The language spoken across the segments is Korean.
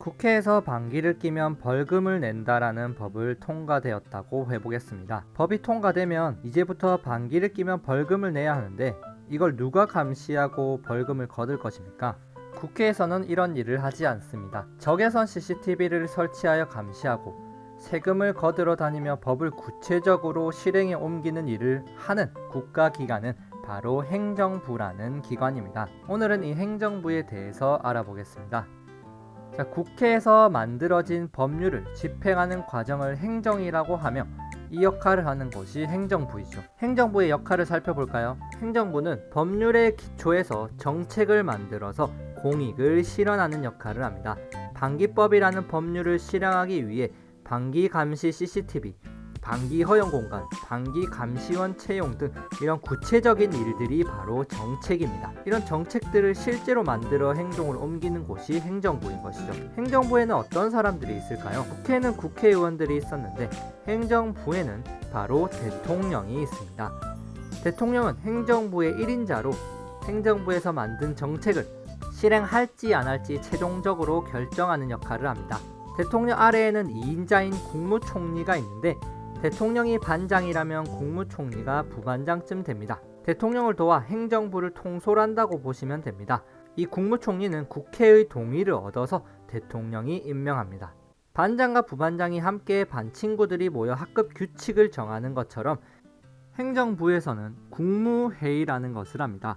국회에서 방귀를 끼면 벌금을 낸다라는 법을 통과되었다고 해보겠습니다. 법이 통과되면 이제부터 방귀를 끼면 벌금을 내야 하는데 이걸 누가 감시하고 벌금을 거둘 것입니까? 국회에서는 이런 일을 하지 않습니다. 적외선 CCTV를 설치하여 감시하고 세금을 거들어 다니며 법을 구체적으로 실행에 옮기는 일을 하는 국가기관은 바로 행정부라는 기관입니다. 오늘은 이 행정부에 대해서 알아보겠습니다. 자, 국회에서 만들어진 법률을 집행하는 과정을 행정이라고 하며 이 역할을 하는 것이 행정부이죠. 행정부의 역할을 살펴볼까요? 행정부는 법률의 기초에서 정책을 만들어서 공익을 실현하는 역할을 합니다. 방기법이라는 법률을 실행하기 위해 방기 감시 CCTV, 방기 허용 공간, 방기 감시원 채용 등 이런 구체적인 일들이 바로 정책입니다. 이런 정책들을 실제로 만들어 행동을 옮기는 곳이 행정부인 것이죠. 행정부에는 어떤 사람들이 있을까요? 국회는 국회의원들이 있었는데 행정부에는 바로 대통령이 있습니다. 대통령은 행정부의 1인자로 행정부에서 만든 정책을 실행할지 안 할지 최종적으로 결정하는 역할을 합니다. 대통령 아래에는 2인자인 국무총리가 있는데 대통령이 반장이라면 국무총리가 부반장쯤 됩니다. 대통령을 도와 행정부를 통솔한다고 보시면 됩니다. 이 국무총리는 국회의 동의를 얻어서 대통령이 임명합니다. 반장과 부반장이 함께 반 친구들이 모여 학급 규칙을 정하는 것처럼 행정부에서는 국무회의라는 것을 합니다.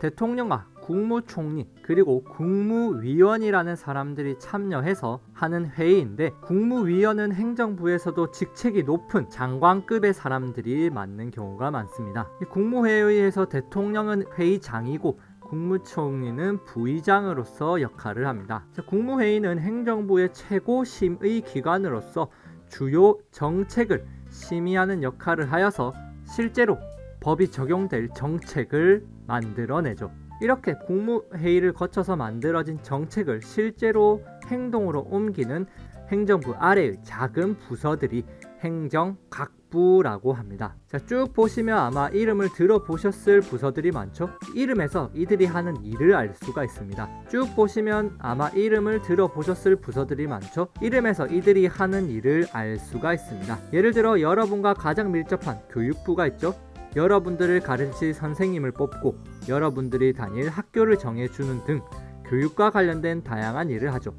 대통령과 국무총리 그리고 국무위원이라는 사람들이 참여해서 하는 회의인데 국무위원은 행정부에서도 직책이 높은 장관급의 사람들이 맡는 경우가 많습니다. 이 국무회의에서 대통령은 회의장이고 국무총리는 부의장으로서 역할을 합니다. 자, 국무회의는 행정부의 최고 심의 기관으로서 주요 정책을 심의하는 역할을 하여서 실제로 법이 적용될 정책을 만들어내죠. 이렇게 국무회의를 거쳐서 만들어진 정책을 실제로 행동으로 옮기는 행정부 아래의 작은 부서들이 행정 각부라고 합니다. 자, 쭉 보시면 아마 이름을 들어보셨을 부서들이 많죠? 이름에서 이들이 하는 일을 알 수가 있습니다. 쭉 보시면 아마 이름을 들어보셨을 부서들이 많죠? 이름에서 이들이 하는 일을 알 수가 있습니다. 예를 들어 여러분과 가장 밀접한 교육부가 있죠? 여러분들을 가르칠 선생님을 뽑고 여러분들이 다닐 학교를 정해주는 등 교육과 관련된 다양한 일을 하죠.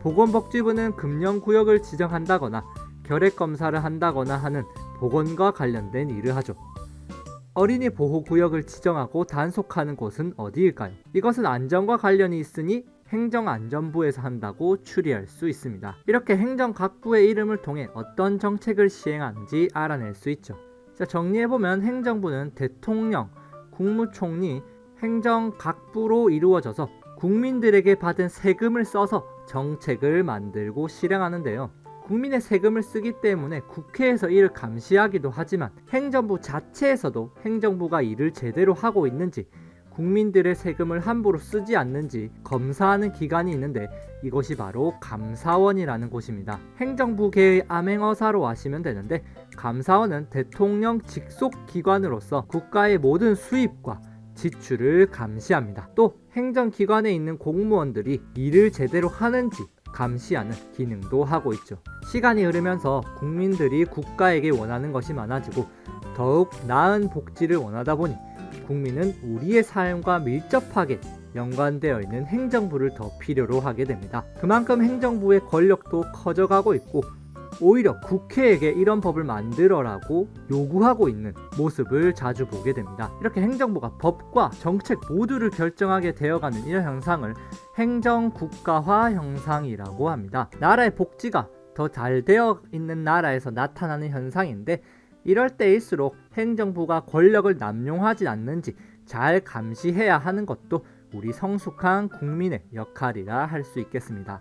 보건복지부는 금연구역을 지정한다거나 결핵검사를 한다거나 하는 보건과 관련된 일을 하죠. 어린이 보호구역을 지정하고 단속하는 곳은 어디일까요? 이것은 안전과 관련이 있으니 행정안전부에서 한다고 추리할 수 있습니다. 이렇게 행정각부의 이름을 통해 어떤 정책을 시행하는지 알아낼 수 있죠. 자, 정리해보면 행정부는 대통령, 국무총리, 행정 각부로 이루어져서 국민들에게 받은 세금을 써서 정책을 만들고 실행하는데요. 국민의 세금을 쓰기 때문에 국회에서 이를 감시하기도 하지만 행정부 자체에서도 행정부가 일을 제대로 하고 있는지 국민들의 세금을 함부로 쓰지 않는지 검사하는 기관이 있는데 이것이 바로 감사원이라는 곳입니다. 행정부계의 암행어사로 아시면 되는데 감사원은 대통령 직속 기관으로서 국가의 모든 수입과 지출을 감시합니다. 또 행정기관에 있는 공무원들이 일을 제대로 하는지 감시하는 기능도 하고 있죠. 시간이 흐르면서 국민들이 국가에게 원하는 것이 많아지고 더욱 나은 복지를 원하다 보니 국민은 우리의 삶과 밀접하게 연관되어 있는 행정부를 더 필요로 하게 됩니다. 그만큼 행정부의 권력도 커져가고 있고 오히려 국회에게 이런 법을 만들어라고 요구하고 있는 모습을 자주 보게 됩니다. 이렇게 행정부가 법과 정책 모두를 결정하게 되어가는 이런 현상을 행정국가화 현상이라고 합니다. 나라의 복지가 더 잘 되어 있는 나라에서 나타나는 현상인데 이럴 때일수록 행정부가 권력을 남용하지 않는지 잘 감시해야 하는 것도 우리 성숙한 국민의 역할이라 할 수 있겠습니다.